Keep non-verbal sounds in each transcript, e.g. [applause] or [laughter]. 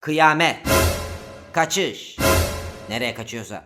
Kıyamet. Kaçış. Nereye kaçıyorsa.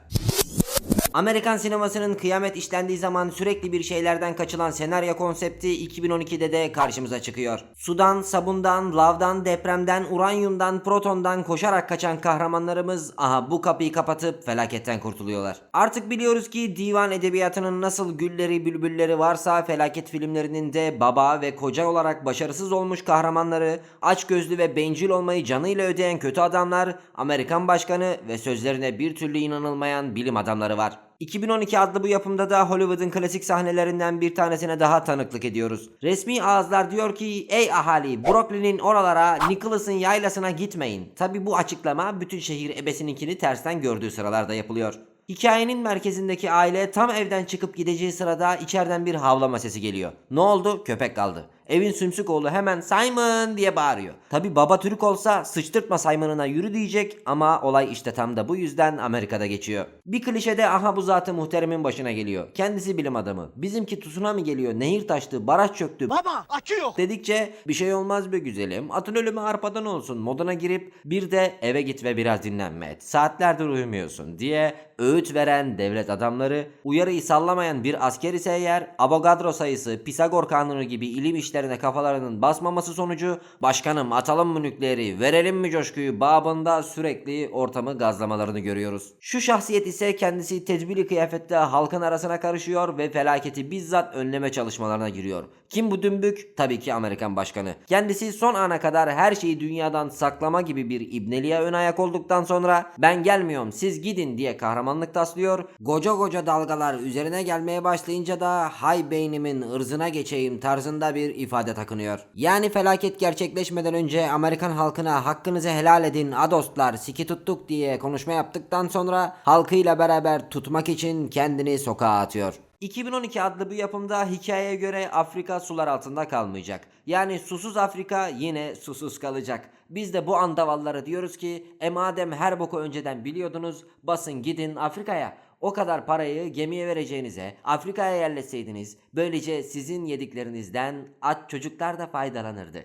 Amerikan sinemasının kıyamet işlendiği zaman sürekli bir şeylerden kaçılan senaryo konsepti 2012'de de karşımıza çıkıyor. Sudan, sabundan, lavdan, depremden, uranyumdan, protondan koşarak kaçan kahramanlarımız aha bu kapıyı kapatıp felaketten kurtuluyorlar. Artık biliyoruz ki divan edebiyatının nasıl gülleri bülbülleri varsa felaket filmlerinin de baba ve koca olarak başarısız olmuş kahramanları, açgözlü ve bencil olmayı canıyla ödeyen kötü adamlar, Amerikan başkanı ve sözlerine bir türlü inanılmayan bilim adamları var. 2012 adlı bu yapımda da Hollywood'un klasik sahnelerinden bir tanesine daha tanıklık ediyoruz. Resmi ağızlar diyor ki ey ahali Brooklyn'in oralara Nicholas'ın yaylasına gitmeyin. Tabi bu açıklama bütün şehir ebesininkini tersten gördüğü sıralarda yapılıyor. Hikayenin merkezindeki aile tam evden çıkıp gideceği sırada içeriden bir havlama sesi geliyor. Ne oldu? Köpek kaldı. Evin sümsük oğlu hemen Simon diye bağırıyor. Tabi baba Türk olsa sıçtırtma Simon'ına yürü diyecek ama olay işte tam da bu yüzden Amerika'da geçiyor. Bir klişede aha bu zatı muhteremin başına geliyor. Kendisi bilim adamı. Bizimki tsunami geliyor, nehir taştı, baraj çöktü. Baba akü yok. Dedikçe bir şey olmaz be güzelim. Atın ölümü arpadan olsun moduna girip bir de eve git ve biraz dinlenme et. Saatlerdir uyumuyorsun diye öğüt veren devlet adamları uyarıyı sallamayan bir asker ise eğer Avogadro sayısı, Pisagor kanunu gibi ilim işlerine kafalarının basmaması sonucu başkanım atalım mı nükleeri verelim mi coşkuyu babında sürekli ortamı gazlamalarını görüyoruz. Şu şahsiyet ise kendisi tedbiri kıyafette halkın arasına karışıyor ve felaketi bizzat önleme çalışmalarına giriyor. Kim bu dümbük? Tabii ki Amerikan başkanı. Kendisi son ana kadar her şeyi dünyadan saklama gibi bir ibneliğe ön ayak olduktan sonra ben gelmiyorum siz gidin diye kahramanlık taslıyor. Koca koca dalgalar üzerine gelmeye başlayınca da hay beynimin ırzına geçeyim tarzında bir ifade takınıyor. Yani felaket gerçekleşmeden önce Amerikan halkına hakkınızı helal edin adostlar siki tuttuk diye konuşma yaptıktan sonra halkıyla beraber tutmak için kendini sokağa atıyor. 2012 adlı bu yapımda hikayeye göre Afrika sular altında kalmayacak. Yani susuz Afrika yine susuz kalacak. Biz de bu andavallara diyoruz ki e madem her boku önceden biliyordunuz basın gidin Afrika'ya. O kadar parayı gemiye vereceğinize Afrika'ya yerleşseydiniz böylece sizin yediklerinizden aç çocuklar da faydalanırdı.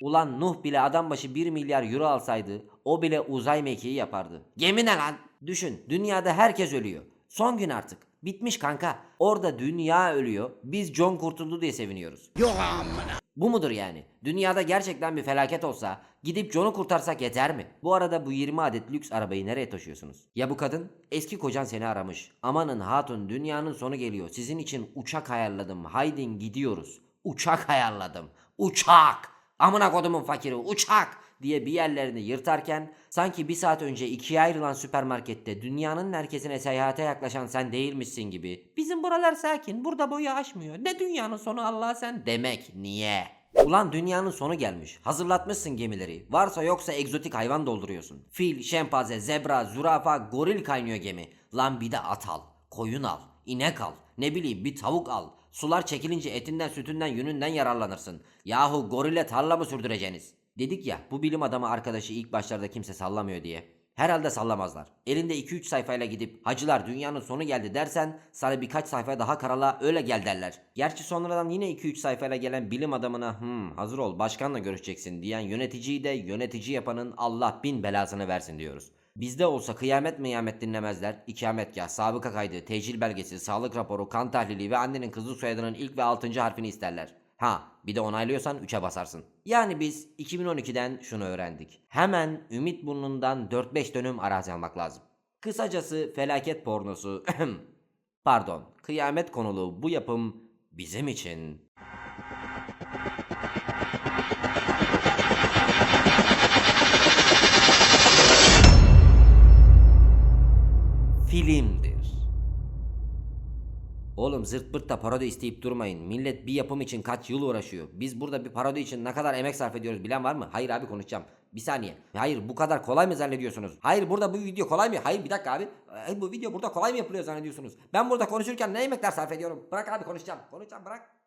Ulan Nuh bile adam başı 1 milyar euro alsaydı o bile uzay mekiği yapardı. Gemi ne lan? Düşün dünyada herkes ölüyor. Son gün artık. Bitmiş kanka. Orada dünya ölüyor. Biz John kurtuldu diye seviniyoruz. Yok amına. Bu mudur yani? Dünyada gerçekten bir felaket olsa gidip John'u kurtarsak yeter mi? Bu arada bu 20 adet lüks arabayı nereye taşıyorsunuz? Ya bu kadın? Eski kocan seni aramış. Amanın hatun dünyanın sonu geliyor. Sizin için uçak ayarladım. Haydin gidiyoruz. Uçak ayarladım. Uçak! Amına kodumun fakiri uçak! Diye bir yerlerini yırtarken sanki bir saat önce ikiye ayrılan süpermarkette dünyanın merkezine seyahate yaklaşan sen değilmişsin gibi. Bizim buralar sakin burada boyu aşmıyor. Ne dünyanın sonu Allah sen demek niye? Ulan dünyanın sonu gelmiş. Hazırlatmışsın gemileri. Varsa yoksa egzotik hayvan dolduruyorsun. Fil, şempanze, zebra, zürafa, goril kaynıyor gemi. Lan bir de at al, koyun al, inek al, ne bileyim bir tavuk al. Sular çekilince etinden, sütünden, yününden yararlanırsın. Yahu gorile tarla mı sürdüreceğiniz? Dedik ya bu bilim adamı arkadaşı ilk başlarda kimse sallamıyor diye. Herhalde sallamazlar. Elinde 2-3 sayfayla gidip hacılar dünyanın sonu geldi dersen sana birkaç sayfa daha karala öyle gel derler. Gerçi sonradan yine 2-3 sayfayla gelen bilim adamına hmm, hazır ol başkanla görüşeceksin diyen yöneticiyi de yönetici yapanın Allah bin belasını versin diyoruz. Bizde olsa kıyamet miyamet dinlemezler. İkametgah, sabıka kaydı, tecil belgesi, sağlık raporu, kan tahlili ve annenin kızı soyadının ilk ve altıncı harfini isterler. Ha bir de onaylıyorsan 3'e basarsın. Yani biz 2012'den şunu öğrendik. Hemen Ümit Burnu'ndan 4-5 dönüm arazi almak lazım. Kısacası felaket pornosu [clears throat] pardon kıyamet konulu bu yapım bizim için filmdir. Oğlum zırt pırt da parodi isteyip durmayın. Millet bir yapım için kaç yıl uğraşıyor. Biz burada bir parodi için ne kadar emek sarf ediyoruz bilen var mı? Hayır abi konuşacağım. Bir saniye. Hayır bu kadar kolay mı zannediyorsunuz? Hayır burada bu video kolay mı? Hayır bir dakika abi. Hayır, bu video burada kolay mı yapılıyor zannediyorsunuz? Ben burada konuşurken ne emekler sarf ediyorum? Bırak abi konuşacağım. Konuşacağım bırak.